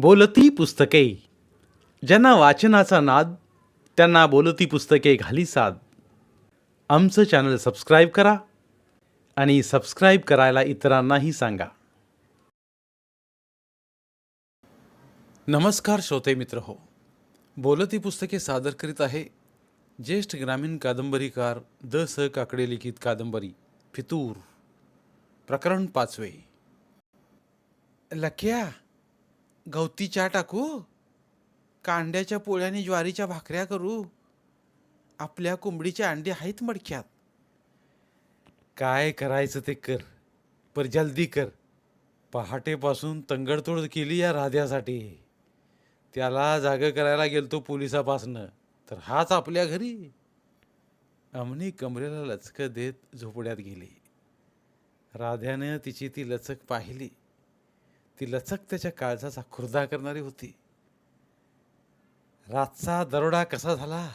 बोलती पुस्तके. ज्यांना वाचनाचा नाद त्यांना बोलती पुस्तके घाली साद. आमचं चॅनल सबस्क्राईब करा आणि सबस्क्राईब करायला इतरांनाही सांगा. नमस्कार श्रोते मित्र हो. बोलती पुस्तके सादर करीत आहे ज्येष्ठ ग्रामीण कादंबरीकार द स काकडे लिखित कादंबरी फितूर. प्रकरण पाचवे. लक्या गवती चहा टाकू? कांड्याच्या पोळ्याने ज्वारीच्या भाकऱ्या करू? आपल्या कोंबडीचे अंडे आहेत मडक्यात. काय करायचं ते कर. पर जल्दी कर. पहाटेपासून तंगडतोड केली या राध्यासाठी. त्याला जागं करायला गेलतो पोलिसापासनं. तर हाच आपल्या घरी. अमनी कमरेला लचकं देत झोपड्यात गेली. राध्यानं तिची ती लचक पाहिली. ती लचक त्याच्या काळजाचा खुर्दा करणारी होती. रातचा दरोडा कसा झाला?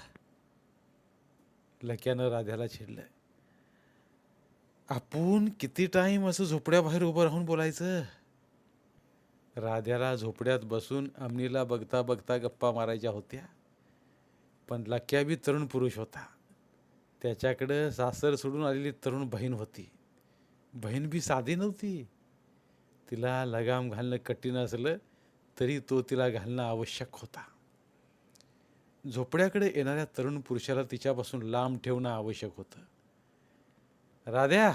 लक्यानं राध्याला छेडलं. आपण किती टाईम असं झोपड्याबाहेर उभं राहून बोलायचं? राध्याला झोपड्यात बसून अमनीला बघता बघता गप्पा मारायच्या होत्या. पण लक्या बी तरुण पुरुष होता. त्याच्याकडं सासर सोडून आलेली तरुण बहीण होती. बहीण बी साधी नव्हती. तिला लगाम घालणं कठीण असलं तरी तो तिला घालणं आवश्यक होता. झोपड्याकडे येणाऱ्या तरुण पुरुषाला तिच्यापासून लांब ठेवणं आवश्यक होतं. राध्या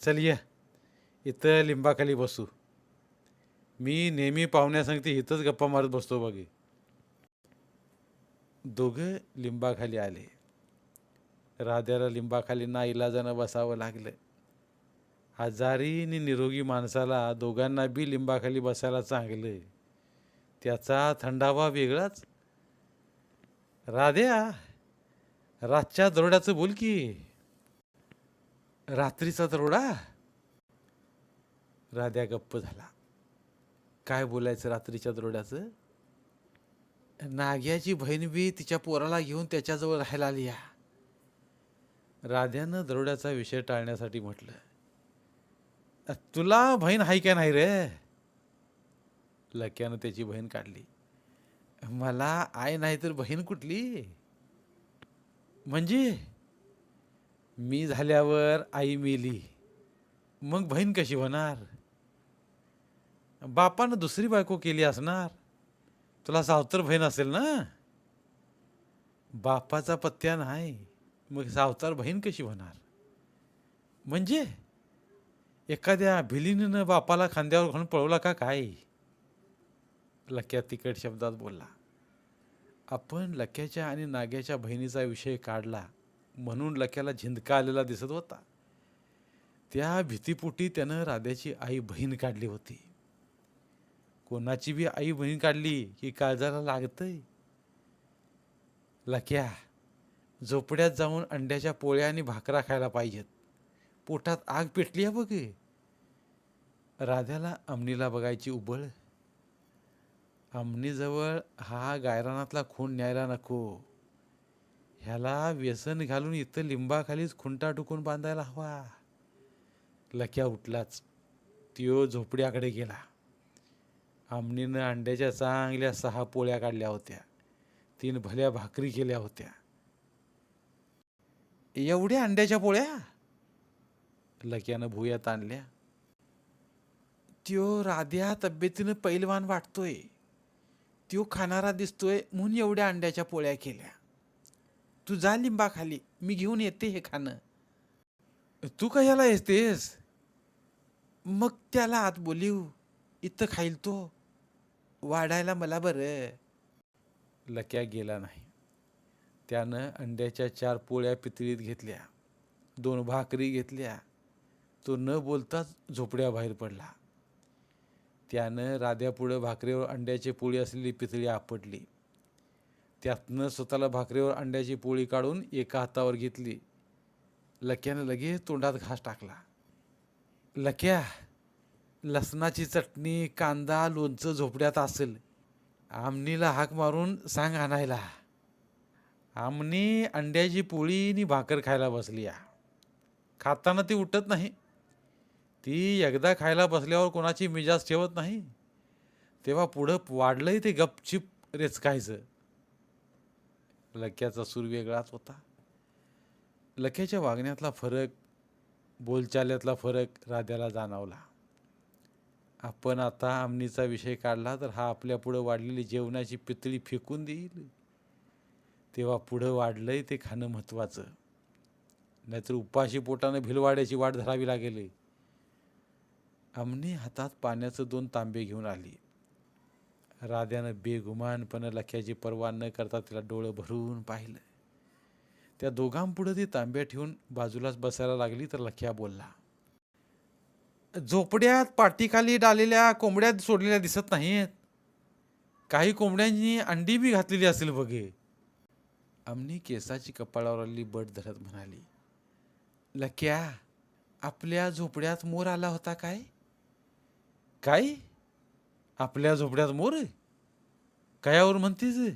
चल ये. इथं लिंबाखाली बसू. मी नेहमी पाहुण्यासंगती इथंच गप्पा मारत बसतो बघे. दोघं लिंबाखाली आले. राध्याला लिंबाखाली ना इलाजानं बसावं लागलं. आजारी आणि निरोगी माणसाला दोघांना बी लिंबाखाली बसायला चांगलं त्याचा थंडावा वेगळाच. राध्या रातच्या दरोड्याचं बोल की. रात्रीचा दरोडा? राध्या गप्प झाला. काय बोलायचं रात्रीच्या दरोड्याचं? नाग्याची बहीण बी तिच्या पोराला घेऊन त्याच्याजवळ राहायला आली या. राध्यानं दरोड्याचा विषय टाळण्यासाठी म्हटलं. तुला बहीण आहे का नाही रे? लक्यानं त्याची बहीण काढली. मला आई नाही तर बहीण कुठली? म्हणजे? मी झाल्यावर आई मेली. मग बहीण कशी होणार? बापानं दुसरी बायको केली असणार. तुला सावतर बहीण असेल ना? बापाचा पत्त्या नाही. मग सावतार बहीण कशी होणार? म्हणजे? एखाद्या भिलीनं बापाला खांद्यावर घालून पळवला का काय? लक्या तिकट शब्दात बोलला. आपण लक्याच्या आणि नाग्याच्या बहिणीचा विषय काढला म्हणून लक्याला झिंदका आलेला दिसत होता. त्या भीतीपोटी त्यानं राध्याची आई बहीण काढली होती. कोणाची बी आई बहीण काढली की काळजाला लागतंय? लक्या झोपड्यात जाऊन अंड्याच्या पोळ्या आणि भाकरा खायला पाहिजेत. पोटात आग पेटली आहे बघे. राध्याला अमनीला बघायची उबळ. अमनीजवळ हा गायरानातला खून न्यायला नको. ह्याला व्यसन घालून इथं लिंबाखालीच खुंटा टुकून बांधायला हवा. लक्या उठलाच. त्यो झोपड्याकडे गेला. आमनीनं अंड्याच्या चांगल्या सहा पोळ्या काढल्या होत्या. तीन भल्या भाकरी केल्या होत्या. एवढ्या अंड्याच्या पोळ्या? लक्यानं भुयात आणल्या. त्यो राध्या तब्येतीनं पैलवान वाटतोय. त्यो खाणारा दिसतोय म्हणून एवढ्या अंड्याच्या पोळ्या केल्या. तू जा लिंबाखाली मी घेऊन येते हे खाणं. तू कशाला येतेस? मग त्याला आत बोलीव इथं खाईल तो. वाढायला मला बरं. लक्या गेला नाही. त्यानं अंड्याच्या चार पोळ्या पितळीत घेतल्या. दोन भाकरी घेतल्या. तो न बोलताच झोपड्याबाहेर पडला. त्यानं राध्यापुढं भाकरीवर अंड्याची पोळी असलेली पितळी आपटली. त्यातनं स्वतःला भाकरीवर अंड्याची पोळी काढून एका हातावर घेतली. लक्यानं लगेच तोंडात घास टाकला. लक्या लसणाची चटणी कांदा लोणचं झोपड्यात असेल. आमनीला हाक मारून सांग आणायला. आमनी अंड्याची पोळी आणि भाकर खायला बसली या. खाताना ती उठत नाही. ती एकदा खायला बसल्यावर कोणाची मिजाज ठेवत नाही. तेव्हा पुढं वाढलंही ते गपचिप रेचकायचं. लक्याचा सूर वेगळाच होता. लक्याच्या वागण्यातला फरक बोलचाल्यातला फरक राध्याला जाणवला. आपण आता आमनीचा विषय काढला तर हा आपल्या पुढं वाढलेली जेवणाची पितळी फेकून देईल. तेव्हा पुढं वाढलंय ते खाणं महत्त्वाचं. नाहीतर उपाशी पोटानं भिलवाड्याची वाट धरावी लागेल. अमनी हातात पाण्याचं दोन तांबे घेऊन आली. राध्यानं बेगुमानपणे लख्याची पर्वा न करता तिला डोळं भरून पाहिलं. त्या दोघांपुढं ती तांब्या ठेवून बाजूलाच बसायला लागली तर लख्या बोलला झोपड्यात पाठीखाली डालेल्या कोंबड्यात सोडलेल्या दिसत नाहीत काही कोंबड्यांनी अंडी बी घातलेली असेल बघे. आमनी केसाची कपाळावर आलेली बट धरत म्हणाली लक्या आपल्या झोपड्यात मोर आला होता काय? काय? आपल्या झोपड्यात मोर कयावर म्हणतीस?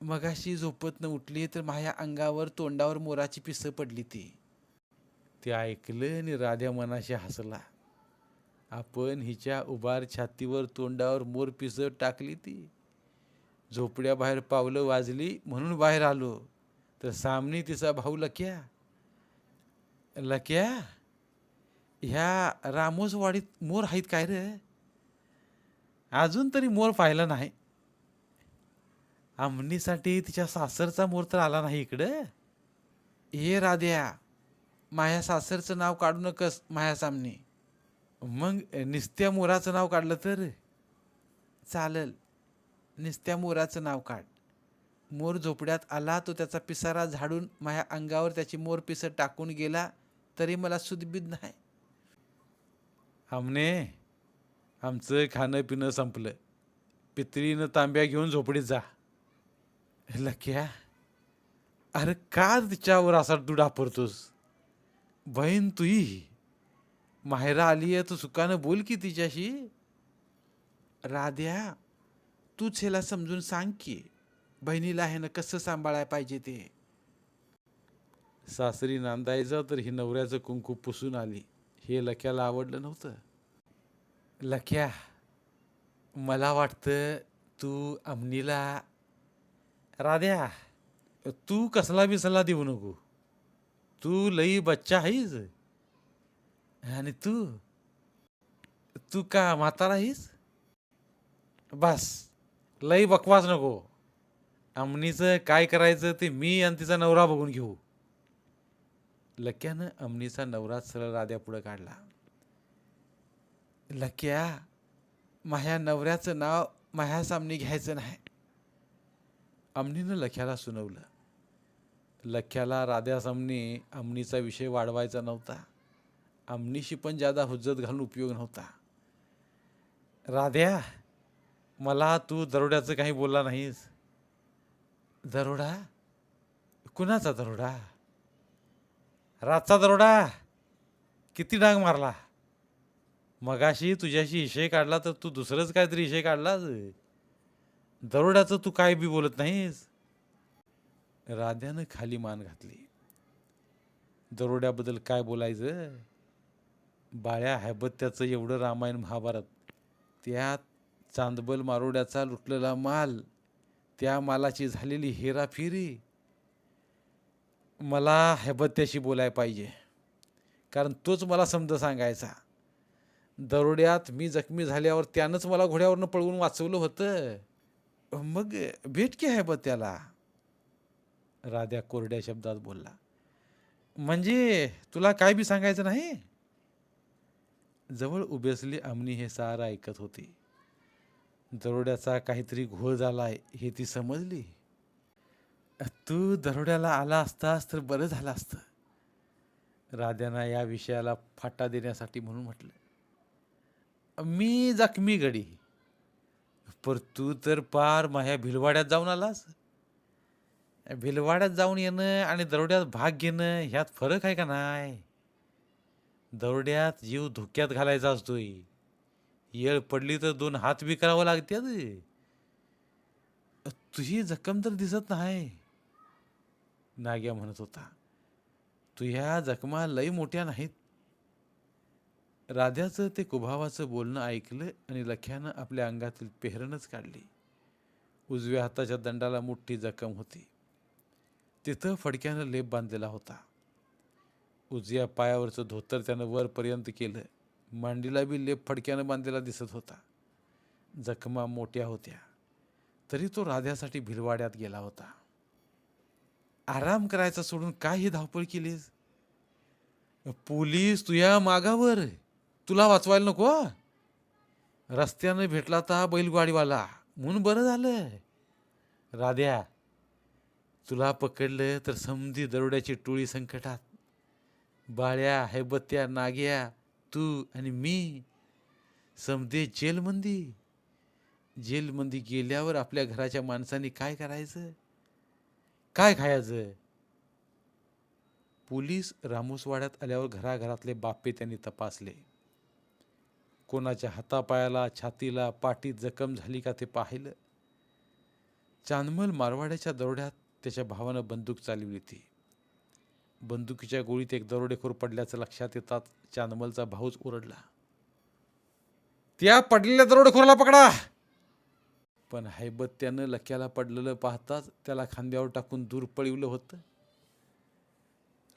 मगाशी झोपतनं उठली तर माझ्या अंगावर तोंडावर मोराची पिसं पडली ती. ते ऐकलं आणि राध्या मनाशी हसला. आपण हिच्या उभार छातीवर तोंडावर मोर पिसं टाकली ती. झोपड्याबाहेर पावलं वाजली म्हणून बाहेर आलो. तर सामनी तिचा भाऊ लक्या. लक्या? ह्या रामोसवाडीत मोर आहेत काय रे? अजून तरी मोर पाहिला नाही. आमनीसाठी तिच्या सासरचा मोर तर आला नाही इकडं. हे राध्या माया सासरचं नाव काढू नकस माया सामने. मग निस्त्या मोराचं नाव काढलं तर? चालल निस्त्या मोराचं नाव काढ. मोर झोपड्यात आला तो त्याचा पिसारा झाडून माझ्या अंगावर त्याची मोर पिसं टाकून गेला तरी मला सुदबीद नाही. आमने आमचं खाणं पिणं संपलं। पितळीनं तांब्या घेऊन झोपडीत जा. लक्या अरे का तिच्यावर असा तू डापरतोस बहीण तुही? माहेरा आली आहे तू सुखानं बोल की तिच्याशी. राध्या तूच ह्याला समजून सांग की बहिणीला ह्यानं कसं सांभाळायला पाहिजे ते. सासरी नांदायचं तर ही नवऱ्याचं कुंकू पुसून आली. हे लख्याला आवडलं नव्हतं. लख्या मला वाटतं तू अमनीला राध्या तू कसला बी सल्ला देऊ नको? तू लई बच्चा आहेस आणि तू तू का म्हातारा आहेस बस लई बकवास नको. अमनीचं काय करायचं ते मी आणि तिचा नवरा बघून घेऊ. लक्यानं अमनीचा नवरा सरळ राध्या पुढं काढला. लक्या माझ्या नवऱ्याचं नाव माझ्या सामने घ्यायचं नाही. अमनीनं लख्याला सुनवलं. लख्याला राध्या सामनी अमनीचा विषय वाढवायचा नव्हता. अमनीशी पण जादा हुज्जत घालून उपयोग नव्हता. राध्या मला तू दरोड्याचं काही बोलला नाहीस. दरोडा? कुणाचा दरोडा? रातचा दरोडा. किती डाग मारला. मगाशी तुझ्याशी इशय काढला तर तू दुसरंच काहीतरी विषय काढलाच दरोड्याचं तू काय बी बोलत नाहीस. राध्यानं खाली मान घातली. दरोड्याबद्दल काय बोलायचं? बाळ्या हैबत्याचं एवढं रामायण महाभारत. त्यात चांदबल मारोड्याचा लुटलेला माल. त्या मालाची झालेली हेराफेरी. मला हैबत्याशी बोलाय पाहिजे. कारण तोच मला समज सांगायचा. दरोड्यात मी जखमी झाल्यावर त्यानंच मला घोड्यावरनं पळवून वाचवलं होतं. मग भेट की हैबत्याला राध्या कोरड्या शब्दात बोलला. म्हणजे तुला काय बी सांगायचं नाही? जवळ उभेसली अमनी हे सारं ऐकत होती. दरोड्याचा काहीतरी घोळ झालाय हे ती समजली. तू दरोड्याला आला असतास तर बरं झालं असतं. राध्याना या विषयाला फाटा देण्यासाठी म्हणून म्हटलं मी जखमी गडी पर तू तर पार माझ्या भिलवाड्यात जाऊन आलास. भिलवाड्यात जाऊन येणं आणि दरोड्यात भाग घेणं ह्यात फरक आहे का नाही? दरोड्यात जीव धोक्यात घालायचा असतोय. येळ पडली तर दोन हात बी करावं लागतात तुझी जखम तर दिसत नाही. नाग्या म्हणत होता तुझ्या जखमा लई मोठ्या नाहीत. राध्याचं ते कुभावाचं बोलणं ऐकलं आणि लख्यानं आपल्या अंगातील पेहरणच काढली. उजव्या हाताच्या दंडाला मोठी जखम होती. तिथं फडक्यानं लेप बांधलेला होता. उजव्या पायावरचं धोतर त्यानं वरपर्यंत केलं. मांडीला बी लेप फडक्यानं बांधलेला दिसत होता. जखमा मोठ्या होत्या. तरी तो राध्यासाठी भिलवाड्यात गेला होता. आराम करायचा सोडून काय ही धावपळ केलीस? पोलीस तुया मागावर. तुला वाचवायला नको हं? रस्त्यानं भेटला तर बैलगाडीवाला. म्हणून बरं झालं राध्या तुला पकडलं तर समधी दरोड्याची टोळी संकटात. बाळ्या हैबत्या नाग्या तू आणि मी समधे जेलमंदी. जेलमंदी गेल्यावर आपल्या घराच्या माणसांनी काय करायचं? काय खायचं? पोलीस रामूसवाड्यात आल्यावर घराघरातले बाप्पे त्यांनी तपासले. कोणाच्या हातापायाला छातीला पाठीत जखम झाली का ते पाहिलं. चांदमल मारवाड्याच्या दरोड्यात त्याच्या भावानं बंदूक चालवली होती. बंदुकीच्या गोळीत एक दरोडेखोर पडल्याचं लक्षात येतात चांदमलचा भाऊच ओरडला. त्या पडलेल्या दरोडेखोराला पकडा! पण हैबत्यानं लक्याला पडलेलं पाहताच त्याला खांद्यावर टाकून दूर पळवलं होतं.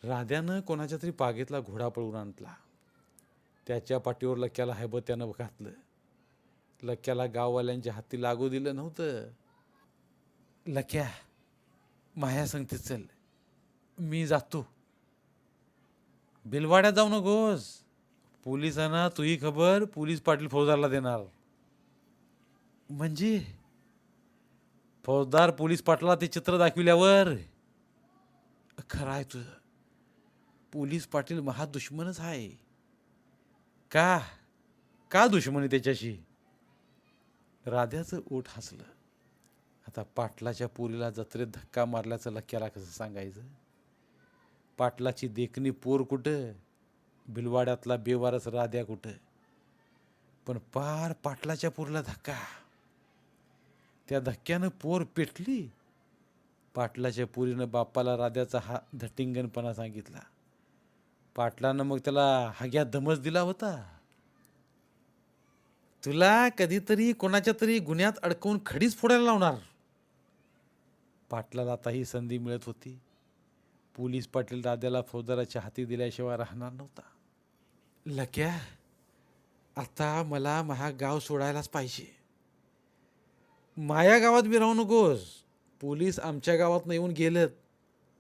राध्यानं कोणाच्या तरी पागेतला घोडा पळवून आणला. त्याच्या पाठीवर लक्याला हैबत्यानं घातलं. लक्याला गाववाल्यांच्या हाती लागू दिलं नव्हतं. लक्या माया सांगते चल. मी जातो. बिलवाड्यात जाऊ नकोस. पोलिसांना तुही खबर पोलीस पाटील फौजाला देणार. म्हणजे? फौजदार पोलीस पाटला ते चित्र दाखविल्यावर खरं आहे तुझं. पोलीस पाटील महादुश्मनच आहे का? का दुश्मनी त्याच्याशी? राध्याचं ओठ हसलं. आता पाटलाच्या पोरीला जत्रेत धक्का मारल्याचं लक्क्याला कसं सांगायचं? पाटलाची देखणी पोर कुठं? बिलवाड्यातला बेवारस राध्या कुठं? पण पार पाटलाच्या पोरीला धक्का. त्या धक्क्यानं पोर पेटली. पाटलाच्या पुरीनं बाप्पाला राध्याचा हा धटिंगणपणा सांगितला. पाटलानं मग त्याला हाग्या धमस दिला होता. तुला कधीतरी कोणाच्या तरी गुन्ह्यात अडकवून खडीच फोडायला लावणार. पाटलाला आता ही संधी मिळत होती. पोलीस पाटील राद्याला फौजदाराच्या हाती दिल्याशिवाय राहणार नव्हता. लक्या आता मला महा गाव सोडायलाच पाहिजे. माया गावात बी राहू नकोस. पोलीस आमच्या गावात येऊन गेलेत.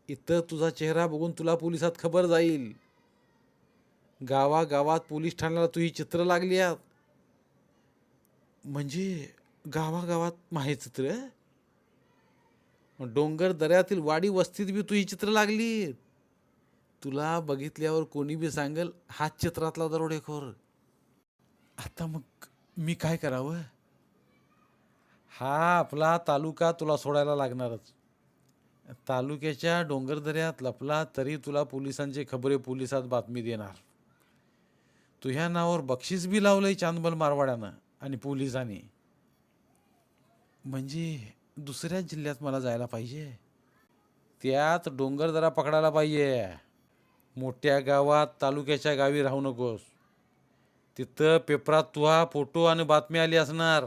इथं तुझा चेहरा बघून तुला पोलिसात खबर जाईल. गावागावात पोलीस ठाण्याला तुझी चित्र लागली आहात. म्हणजे गावागावात माहे चित्र डोंगर दऱ्यातील वाडी वस्तीत बी तुझी चित्र लागली तुला बघितल्यावर कोणी बी सांगेल हाच चित्रातला दरोडेखोर. आता मग मी काय करावं? हा आपला तालुका तुला सोडायला लागणारच. तालुक्याच्या डोंगरदऱ्यात लपला तरी तुला पोलिसांची खबरे पोलिसात बातमी देणार. तुझ्या नावावर बक्षीस बी लावलंय चांदबल मारवाड्यानं आणि पोलिसांनी. म्हणजे दुसऱ्याच जिल्ह्यात मला जायला पाहिजे? त्यात डोंगरदरा पकडायला पाहिजे. मोठ्या गावात तालुक्याच्या गावी राहू नकोस. तिथं पेपरात तुहा फोटो आणि बातमी आली असणार.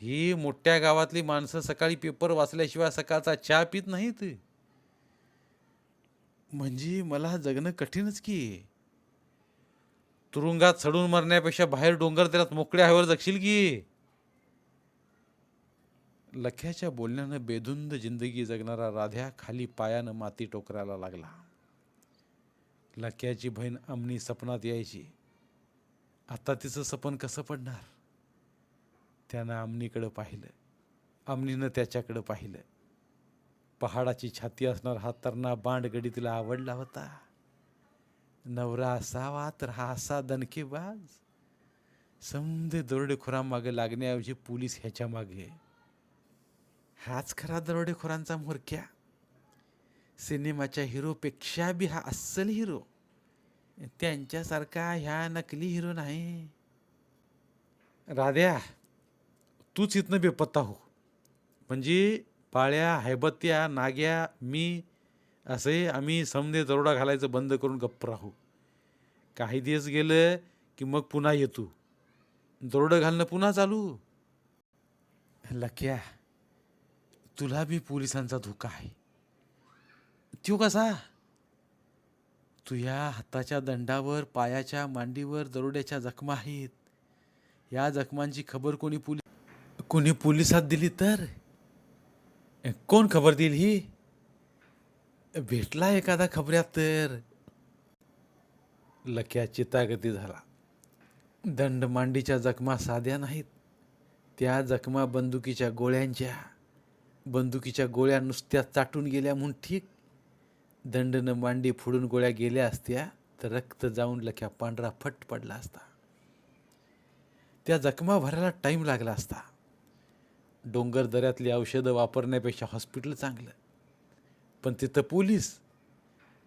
ही मोठ्या गावातली माणसं सकाळी पेपर वाचल्याशिवाय सकाळचा चहा पित नाहीत. म्हणजे मला जगणं कठीणच की. तुरुंगात चढून मरण्यापेक्षा बाहेर डोंगर त्यात मोकळ्या हवेवर जगशील की. लख्याच्या बोलण्यानं बेधुंद जिंदगी जगणारा राध्या खाली पायानं माती टोकरायला लागला. लख्याची बहीण अमनी सपनात यायची. आता तिचं सपन कसं पडणार? त्यानं आमनीकडं पाहिलं. अमनीनं त्याच्याकडं पाहिलं. पहाडाची छाती असणार हा तरणा बांडगडी तिला आवडला होता. नवरा असावा तर हा असा दणकेबाज समजे दरोडेखोरांमागे लागण्याऐवजी पोलीस ह्याच्या मागे. हाच खरा दरोडेखोरांचा म्होरक्या. सिनेमाच्या हिरोपेक्षा बी हा अस्सल हिरो. त्यांच्यासारखा ह्या नकली हिरो नाही. राध्या तूच इथनं बेपत्ता हो. म्हणजे पाळ्या हैबत्या नाग्या मी असे आम्ही समदे दरोडा घालायचं बंद करून गप्प राहू. काही दिवस गेलं की मग पुन्हा येतो. दरोडं घालणं पुन्हा चालू. लक्या तुला बी पोलिसांचा धोका आहे. तो कसा? तुझ्या हाताच्या दंडावर पायाच्या मांडीवर दरोड्याच्या जखमा आहेत. या जखमांची खबर कोणी पोलीस कोणी पोलिसात दिली तर? कोण खबर देईल ही? भेटला एखादा खबऱ्यात तर? लक्या चितागती झाला. दंड मांडीच्या जखमा साध्या नाहीत. त्या जखमा बंदुकीच्या गोळ्यांच्या. बंदुकीच्या गोळ्या नुसत्या चाटून गेल्या म्हणून ठीक. दंडनं मांडी फोडून गोळ्या गेल्या असत्या तर रक्त जाऊन लख्या पांढरा फट पडला असता. त्या जखमा भरायला टाईम लागला असता. डोंगर दऱ्यातली औषधं वापरण्यापेक्षा हॉस्पिटल चांगलं. पण तिथं पोलीस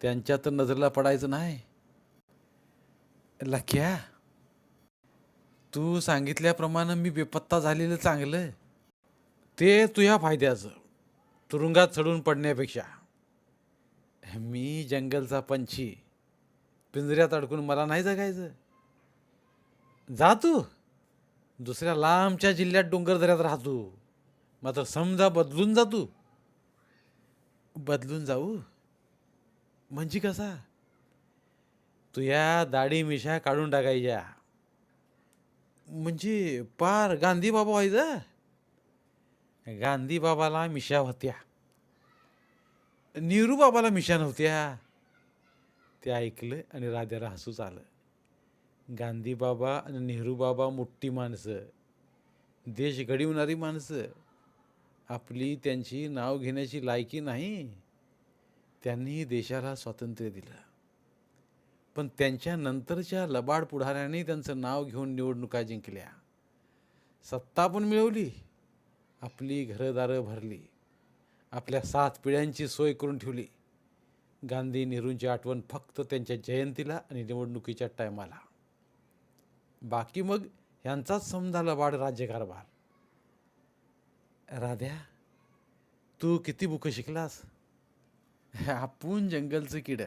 त्यांच्या तर नजरेला पडायचं नाही. लख्या तू सांगितल्याप्रमाणे मी बेपत्ता झालेलं चांगलं. ते तुझ्या फायद्याचं तुरुंगात चढून पडण्यापेक्षा. मी जंगलचा पंछी पिंजऱ्यात अडकून मला नाही जगायचं. जा तू. दुसऱ्या लांबच्या जिल्ह्यात डोंगर दऱ्यात राहतो मात्र समजा बदलून जा तू बदलून जाऊ. म्हणजे कसा? तुया या दाढी मिशा काढून टाकायच्या. म्हणजे पार गांधी बाबा व्हायचं. गांधी बाबाला मिशा होत्या. नेहरू बाबाला मिशा नव्हत्या. ते ऐकलं आणि राजाला हसूच आलं. गांधी बाबा आणि नेहरू बाबा मोठी माणसं. देश घडवणारी माणसं. आपली त्यांची नाव घेण्याची लायकी नाही त्यांनी देशाला स्वातंत्र्य दिलं. पण त्यांच्या नंतरच्या लबाड पुढाऱ्यांनी त्यांचं नाव घेऊन निवडणुका जिंकल्या. सत्ता पण मिळवली आपली घरदारं भरली आपल्या सात पिढ्यांची सोय करून ठेवली. गांधी नेहरूंची आठवण फक्त त्यांच्या जयंतीला आणि निवडणुकीच्या टायमाला. बाकी मग ह्यांचाच समजा लबाड राज्यकारभार. राध्या तू किती बुकं शिकलास? आपण जंगलचं किड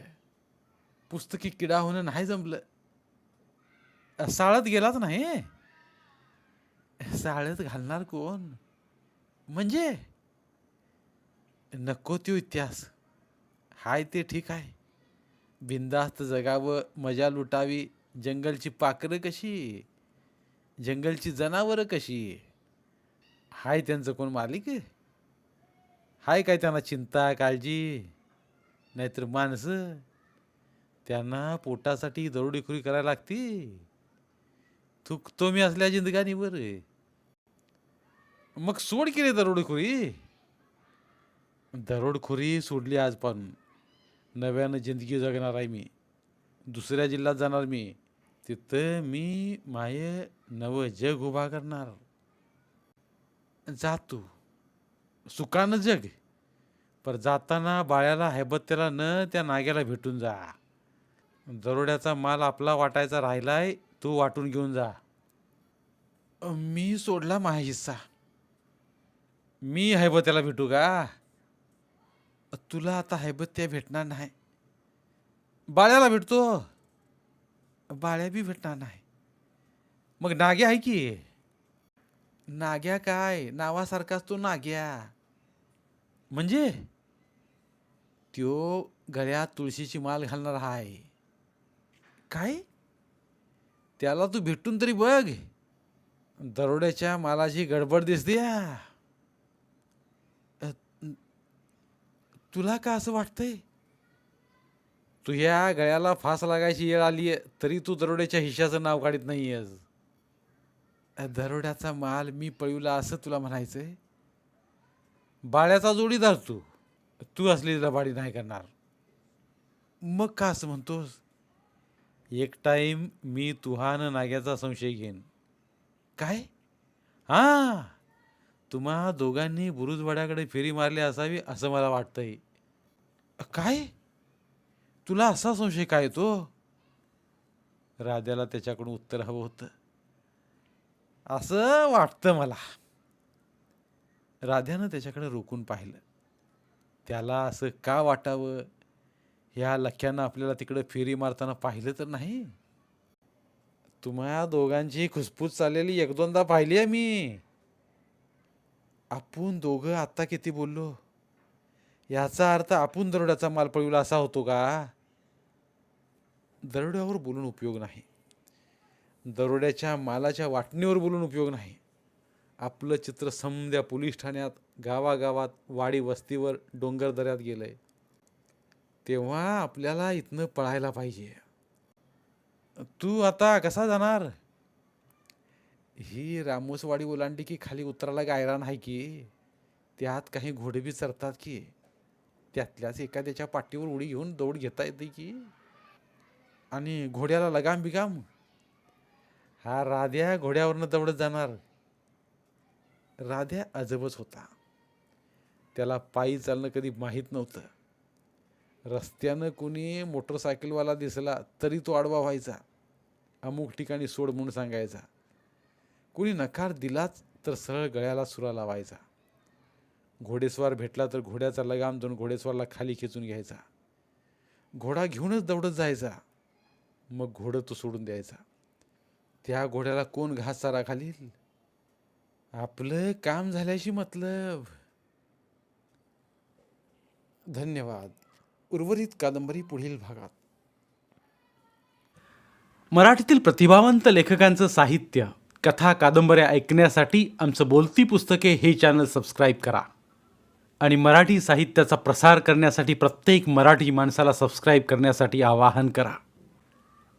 पुस्तकी किडा होणं नाही जमलं. साळत गेलाच नाही. साळत घालणार कोण? म्हणजे? नको त्यो इतिहास. हाय ते ठीक आहे. बिंदास्त जगावं मजा लुटावी जंगलची पाखरं कशी? जंगलची जनावरं कशी? हाय त्यांचं कोण मालिक? हाय काय त्यांना चिंता काळजी? नाहीतर माणसं? त्यांना पोटासाठी दरोडेखोरी करायला लागती. थुकतो मी असल्या जिंदगानीवर मग सोड केली दरोडेखोरी. दरोडखोरी सोडली आज पण. नव्यानं जिंदगी जगणार आहे मी. दुसऱ्या जिल्ह्यात जाणार मी. तिथं मी माय नवं जग उभा करणार. जातो. सुखानं जग पर जाताना बाळ्याला हैबत्याला न त्या नाग्याला भेटून जा. दरोड्याचा माल आपला वाटायचा राहिलाय तू वाटून घेऊन जा. मी सोडला माझा हिस्सा. मी हैबत्याला भेटू का? तुला आता हैबत्या भेटणार नाही. बाळ्याला भेटतो. बाळ्या बी भेटणार नाही. मग नागे आहे की? नाग्या काय? नावासारखाच तो नाग्या. म्हणजे? त्यो गळ्यात तुळशीची माल घालणार आहे काय? त्याला तू भेटून तरी बघ. दरोड्याच्या मालाची गडबड दिसते तुला का असं वाटतंय? तुझ्या गळ्याला फास लागायची वेळ आली तरी तू दरोड्याच्या हिश्याचं नाव काढत नाही आहेस दरोड्याचा माल मी पळवला असं तुला म्हणायचंय? बाळ्याचा जोडीदार तू. तू असली रबाडी नाही करणार. मग का असं म्हणतोस? एक टाईम मी तुहान नाग्याचा संशय घेईन. काय? हां. तुम्हा दोघांनी बुरुजवाड्याकडे फेरी मारली असावी असं मला वाटतंय. काय? तुला असा संशय काय तो राजाला त्याच्याकडून उत्तर हवं होतं. असं वाटतं मला. राध्यानं त्याच्याकडे रोखून पाहिलं. त्याला असं का वाटावं? ह्या लख्यानं आपल्याला तिकडं फेरी मारताना पाहिलं तर नाही. तुम्हा दोघांची खुसफुस चाललेली एक दोनदा पाहिली आहे मी. आपण दोघं आत्ता किती बोललो? याचा अर्थ आपण दरोड्याचा माल पळविला असा होतो का? दरोड्यावर बोलून उपयोग नाही. दरोड्याच्या मालाच्या वाटणीवर बोलून उपयोग नाही. आपलं चित्र समद्या पोलीस ठाण्यात गावागावात वाडी वस्तीवर डोंगर दऱ्यात गेलं आहे तेव्हा आपल्याला इथनं पळायला पाहिजे. तू आता कसा जाणार? ही रामोसवाडी ओलांडी की खाली उतरायला गायरान आहे की? त्यात काही घोडे बी चरतात की? त्यातल्याच एखाद्याच्या पाठीवर उडी घेऊन दौड घेता येते की? आणि घोड्याला लगाम बिगाम? हा राध्या घोड्यावरनं दौडत जाणार. राध्या अजबच होता. त्याला पायी चालणं कधी माहीत नव्हतं. रस्त्यानं कुणी मोटरसायकलवाला दिसला तरी तो आडवा व्हायचा. अमुक ठिकाणी सोड म्हणून सांगायचा. कुणी नकार दिलाच तर सरळ गळ्याला सुरा लावायचा. घोडेस्वार भेटला तर घोड्याचा लगाम देऊन घोडेस्वारला खाली खेचून घ्यायचा. घोडा घेऊनच दौडत जायचा. मग घोडं तो सोडून द्यायचा. त्या घोड्याला कोण घास चारा घालील? आपलं काम झाल्याशी मतलब. धन्यवाद. उर्वरित कादंबरी पुढील भागात. मराठीतील प्रतिभावंत लेखकांचं साहित्य कथा कादंबऱ्या ऐकण्यासाठी आमचं बोलती पुस्तके हे चॅनल सबस्क्राईब करा. आणि मराठी साहित्याचा प्रसार करण्यासाठी प्रत्येक मराठी माणसाला सबस्क्राईब करण्यासाठी आवाहन करा.